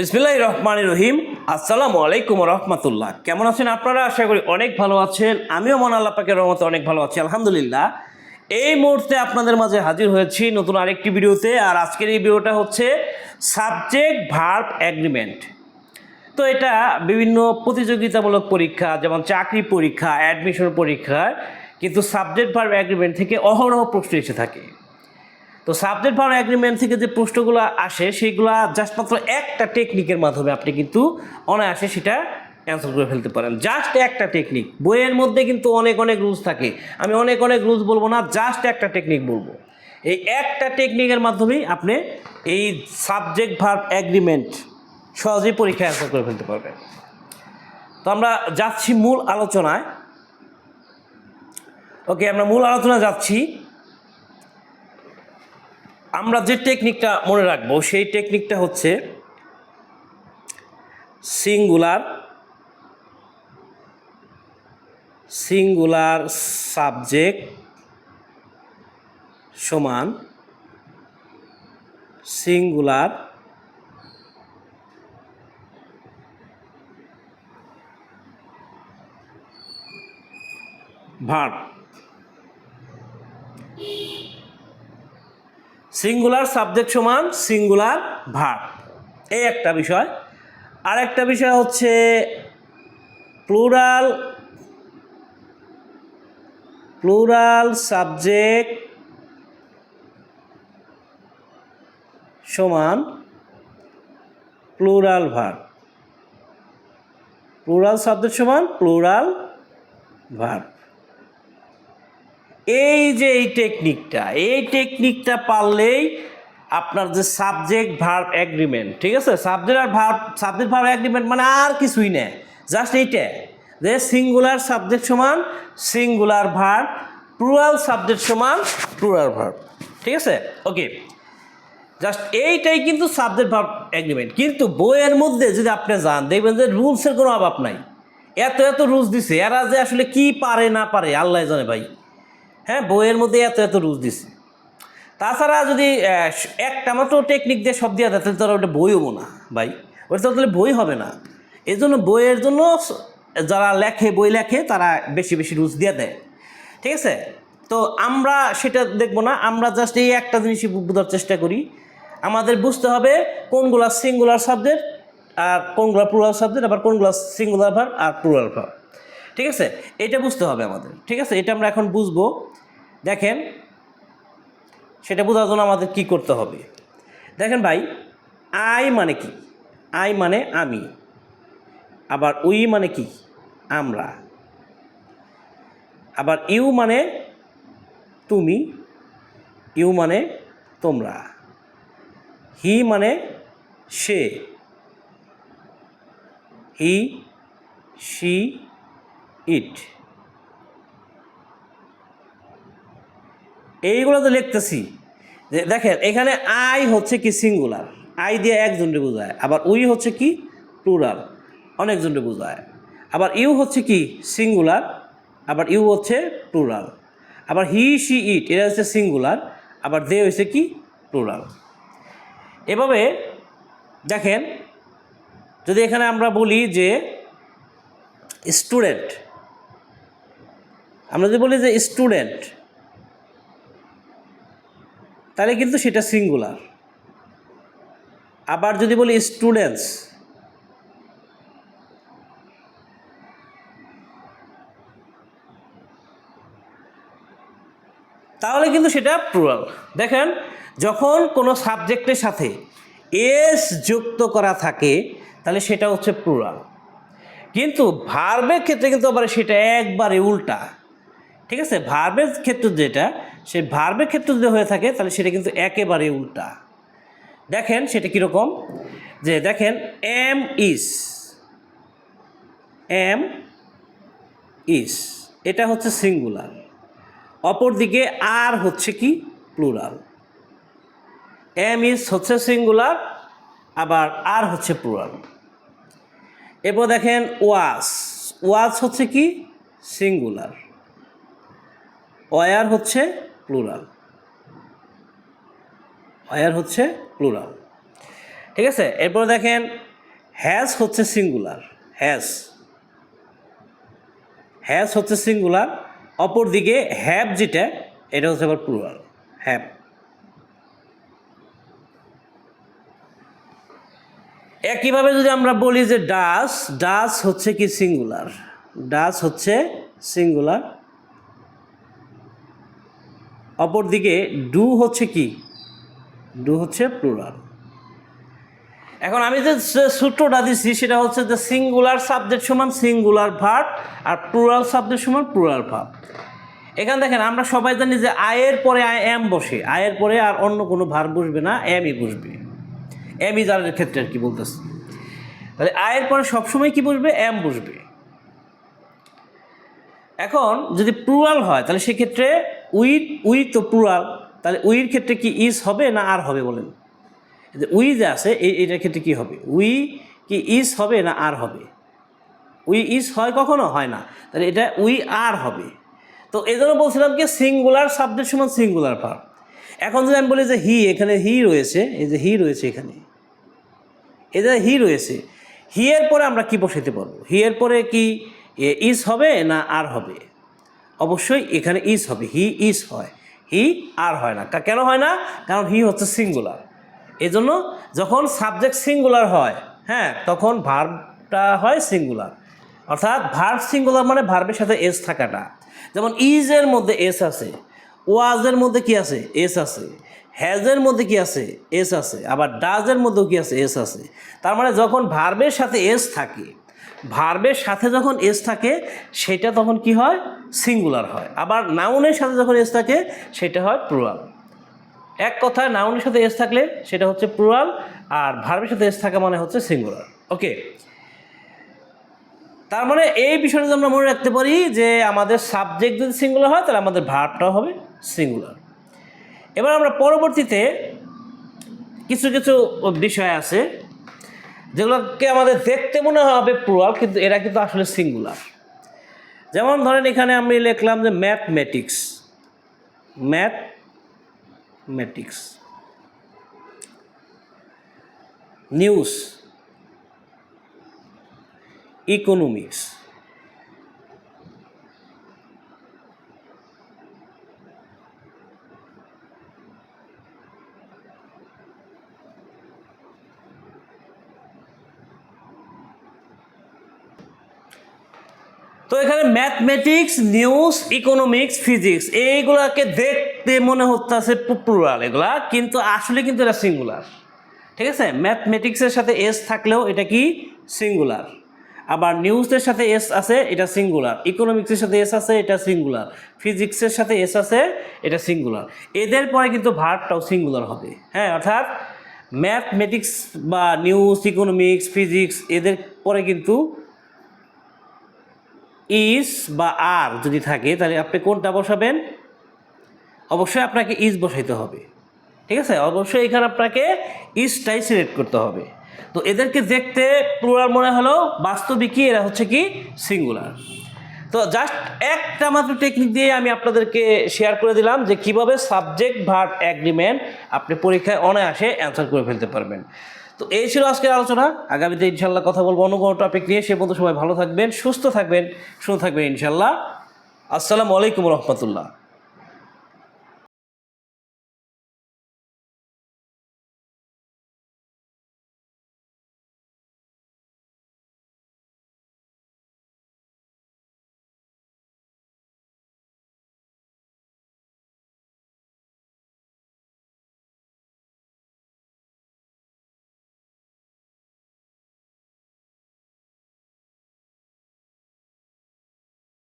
বিসমিল্লাহ রহমান রহিম। আসসালামু আলাইকুম রহমতুল্লাহ। কেমন আছেন আপনারা? আশা করি অনেক ভালো আছেন। আমিও মন আল্লাহ পাকের রহমতে অনেক ভালো আছি, আলহামদুলিল্লাহ। এই মুহূর্তে আপনাদের মাঝে হাজির হয়েছি নতুন আরেকটি ভিডিওতে, আর আজকের এই ভিডিওটা হচ্ছে সাবজেক্ট ভার্ব অ্যাগ্রিমেন্ট। তো এটা বিভিন্ন প্রতিযোগিতামূলক পরীক্ষা, যেমন চাকরি পরীক্ষা, অ্যাডমিশন পরীক্ষায় কিন্তু সাবজেক্ট ভার্ব অ্যাগ্রিমেন্ট থেকে অহরহ প্রশ্ন এসে থাকে। তো সাবজেক্ট ভার্ব অ্যাগ্রিমেন্ট থেকে যে প্রশ্নগুলো আসে সেইগুলো জাস্ট মাত্র একটা টেকনিকের মাধ্যমে আপনি কিন্তু অনায়াসে সেটা অ্যান্সার করে ফেলতে পারেন। জাস্ট একটা টেকনিক বইয়ের মধ্যে কিন্তু অনেক অনেক রুলস থাকে। আমি অনেক অনেক রুলস বলব না জাস্ট একটা টেকনিক বলব। এই একটা টেকনিকের মাধ্যমেই আপনি এই সাবজেক্ট ভার্ব অ্যাগ্রিমেন্ট সহজেই পরীক্ষায় অ্যান্সার করে ফেলতে পারবেন। তো আমরা যাচ্ছি মূল আলোচনায়। ওকে আমরা মূল আলোচনা যাচ্ছি। আমরা যে টেকনিকটা মনে রাখব সেই টেকনিকটা হচ্ছে সিঙ্গুলার সিঙ্গুলার সাবজেক্ট সমান সিঙ্গুলার ভার্ব সিঙ্গুলার সাবজেক্ট সমান সিঙ্গুলার ভার্ব এই একটা বিষয়। আর একটা বিষয় হচ্ছে প্লুরাল প্লুরাল সাবজেক্ট সমান প্লুরাল ভার্ব প্লুরাল সাবজেক্ট সমান প্লুরাল ভার্ব এই যে এই টেকনিকটা এই টেকনিকটা পারলেই আপনার যে সাবজেক্ট ভার্ব অ্যাগ্রিমেন্ট ঠিক আছে? সাবজেক্ট আর ভার্ব সাবজেক্ট ভার্ব অ্যাগ্রিমেন্ট মানে আর কিছুই না জাস্ট এইটা। যে সিঙ্গুলার সাবজেক্ট সমান সিঙ্গুলার ভার্ব প্লুরাল সাবজেক্ট সমান প্লুরাল ভার্ব ঠিক আছে? ওকে জাস্ট এইটাই কিন্তু সাবজেক্ট ভার্ব অ্যাগ্রিমেন্ট কিন্তু বইয়ের মধ্যে যদি আপনি যান, দেখবেন যে রুলসের কোনো অভাব নাই। এত এত রুলস দিছে, এরা যে আসলে কি পারে না পারে আল্লাহ জানে ভাই। হ্যাঁ বইয়ের মধ্যে এত এত রুলস দিছে। তাছাড়া যদি একটা মাত্র টেকনিক দিয়ে সব দেওয়া যায়, তাহলে তো ওটা বই হব না ভাই। ওটা তো তাহলে বই হবে না। এই জন্য বইয়ের জন্য যারা লেখে, বই লেখে, তারা বেশি বেশি রুলস দিয়ে দেয়। ঠিক আছে? তো আমরা সেটা দেখব না, আমরা জাস্ট এই একটা জিনিসই বোঝার চেষ্টা করি। আমাদের বুঝতে হবে কোনগুলা সিঙ্গুলার সাবজেক্ট আর কোনগুলা প্লুরাল সাবজেক্ট আবার কোনগুলা সিঙ্গুলার ভার আর প্লুরাল ভার ঠিক আছে? এটা বুঝতে হবে আমাদের। ঠিক আছে? এটা আমরা এখন বুঝব। দেখেন, সেটা বোঝার জন্য আমাদের কি করতে হবে? দেখেন ভাই, আই মানে কি? আই মানে আমি, আবার উই মানে কি? আমরা, আবার ইউ মানে তুমি, ইউ মানে তোমরা, হি মানে সে, হি, শি, ইট। এইগুলো তো লিখতেছি। যে দেখেন, এখানে আই হচ্ছে কি সিঙ্গুলার আই দিয়ে একজনকে বোঝায়। আবার উই হচ্ছে কি প্লুরাল অনেকজনকে বোঝায়। আবার ইউ হচ্ছে কি সিঙ্গুলার আবার ইউ হচ্ছে প্লুরাল আবার হি সি ইট এটা হচ্ছে সিঙ্গুলার আবার দে হচ্ছে কি প্লুরাল এভাবে দেখেন, যদি এখানে আমরা বলি যে স্টুডেন্ট আমরা যদি বলি যে স্টুডেন্ট তাহলে কিন্তু সেটা সিঙ্গুলার আবার যদি বলি স্টুডেন্টস তাহলে কিন্তু সেটা প্লুরাল দেখেন, যখন কোনো সাবজেক্টের সাথে এস যুক্ত করা থাকে, তাহলে সেটা হচ্ছে প্লুরাল কিন্তু ভার্বের ক্ষেত্রে কিন্তু আবার সেটা একবারে উল্টা। ঠিক আছে? ভার্বের ক্ষেত্রে যেটা সে ভার্বের ক্ষেত্রে যদি হয়ে থাকে, তাহলে সেটা কিন্তু একেবারে উল্টা। দেখেন সেটা কীরকম? যে দেখেন এম ইস এম ইস এটা হচ্ছে সিঙ্গুলার অপরদিকে আর হচ্ছে কি? প্লুরাল এম ইস হচ্ছে সিঙ্গুলার আবার আর হচ্ছে প্লুরাল এরপর দেখেন ওয়াস ওয়াজ হচ্ছে কি? সিঙ্গুলার ওয়ার হচ্ছে প্লুরাল। ওয়ার হচ্ছে প্লুরাল। ঠিক আছে? এরপর দেখেন হ্যাজ হচ্ছে সিঙ্গুলার। হ্যাজ হ্যাজ হচ্ছে সিঙ্গুলার। অপরদিকে হ্যাভ যেটা, এটা হচ্ছে আবার প্লুরাল। হ্যাভ একইভাবে যদি আমরা বলি যে ডাস ডাস হচ্ছে কি সিঙ্গুলার? ডাস হচ্ছে সিঙ্গুলার। অপরদিকে ডু হচ্ছে কি? ডু হচ্ছে প্লুরাল এখন আমি যে সূত্রটা দিচ্ছি সেটা হচ্ছে যে সিঙ্গুলার সাবজেক্ট সমান সিঙ্গুলার ভার্ব আর প্লুরাল সাবজেক্ট সমান প্লুরাল ভার্ব এখানে দেখেন, আমরা সবাই জানি যে আয়ের পরে আয় এম বসে আয়ের পরে আর অন্য কোনো ভার বসবে না এমই বসবে। এমই যাদের ক্ষেত্রে আর কি বলতেছি। তাহলে আয়ের পরে সবসময় কি বসবে? এম বসবে। এখন যদি প্লুরাল হয়, তাহলে সেক্ষেত্রে উই উই তো প্লুরাল তাহলে উইর ক্ষেত্রে কি ইজ হবে না আর হবে বলেন? উই যে আছে এটার ক্ষেত্রে কি হবে? উই কি ইজ হবে না আর হবে? উই ইজ হয় কখনো হয় না, তাহলে এটা উই আর হবে। তো এই জন্য বলছিলাম কি সিঙ্গুলার সাবজেক্ট সমান সিঙ্গুলার ভার্ব এখন যদি আমি বলি যে হি এখানে হি রয়েছে, এই যে হি রয়েছে এখানে। এই যে হি রয়েছে হি এর পরে আমরা কি বসাইতে পারব? হি এর পরে কি ইজ হবে না আর হবে? অবশ্যই এখানে ইজ হবে। হি ইজ হয়। হি আর হয় না। কেন হয় না? কারণ হি হচ্ছে সিঙ্গুলার এই জন্য যখন সাবজেক্ট সিঙ্গুলার হয় হ্যাঁ তখন ভার্বটা হয় সিঙ্গুলার অর্থাৎ ভার্ব সিঙ্গুলার মানে ভার্বের সাথে এস থাকাটা। যেমন ইজের মধ্যে এস আছে ওয়াজের মধ্যে কি আছে? এস আছে। হ্যাজের মধ্যে কি আছে? এস আছে। আবার ডাজের মধ্যেও কি আছে? এস আছে। তার মানে যখন ভার্বের সাথে এস থাকে ভার্বের সাথে যখন এস থাকে, সেটা তখন কি হয়? সিঙ্গুলার হয়। আবার নাউনের সাথে যখন এস থাকে, সেটা হয় প্লুরাল এক কথায় নাউনের সাথে এস থাকলে সেটা হচ্ছে প্লুরাল আর ভার্বের সাথে এস থাকা মানে হচ্ছে সিঙ্গুলার ওকে তার মানে এই বিষয়টা আমরা মনে রাখতে পারি যে আমাদের সাবজেক্ট যদি সিঙ্গুলার হয়, তাহলে আমাদের ভার্বটাও হবে সিঙ্গুলার এবার আমরা পরবর্তীতে কিছু কিছু বিষয় আছে যেগুলোকে আমাদের দেখতে মনে হবে প্লুরাল কিন্তু এরা কিন্তু আসলে সিঙ্গুলার যেমন ধরেন এখানে আমি লিখলাম যে ম্যাথমেটিক্স ম্যাথমেটিক্স নিউজ ইকোনমিক্স তো এখানে ম্যাথমেটিক্স নিউজ ইকোনমিক্স ফিজিক্স এইগুলাকে দেখতে মনে হচ্ছে প্লুরাল এগুলা, কিন্তু আসলে কিন্তু এটা সিঙ্গুলার ঠিক আছে? ম্যাথমেটিক্সের সাথে এস থাকলেও এটা কি? সিঙ্গুলার আবার নিউজের সাথে এস আছে, এটা সিঙ্গুলার ইকোনমিক্সের সাথে এস আছে, এটা সিঙ্গুলার ফিজিক্সের সাথে এস আছে, এটা সিঙ্গুলার এদের পরে কিন্তু ভার্বটাও সিঙ্গুলার হবে। হ্যাঁ অর্থাৎ ম্যাথমেটিক্স বা নিউজ ইকোনমিক্স ফিজিক্স এদের পরে কিন্তু ইজ বা আর যদি থাকে, তাহলে আপনি কোনটা বসাবেন? অবশ্যই আপনাকে ইজ বসাইতে হবে। ঠিক আছে? অবশ্যই এখানে আপনাকে ইজটাই সিলেক্ট করতে হবে। তো এদেরকে দেখতে প্লুরাল মনে হলো, বাস্তবিকই এরা হচ্ছে কি? সিঙ্গুলার তো জাস্ট একটা মাত্র টেকনিক দিয়ে আমি আপনাদেরকে শেয়ার করে দিলাম যে কীভাবে সাবজেক্ট ভার্ব অ্যাগ্রিমেন্ট আপনি পরীক্ষায় অনায়াসে অ্যান্সার করে ফেলতে পারবেন। তো এই ছিল আজকের আলোচনা। আগামীতে ইনশাল্লাহ কথা বলব অন্য কোনো টপিক নিয়ে। সে পর্যন্ত সবাই ভালো থাকবেন, সুস্থ থাকবেন, শুনে থাকবেন ইনশাল্লাহ আসসালামু আলাইকুম রহমতুল্লাহ।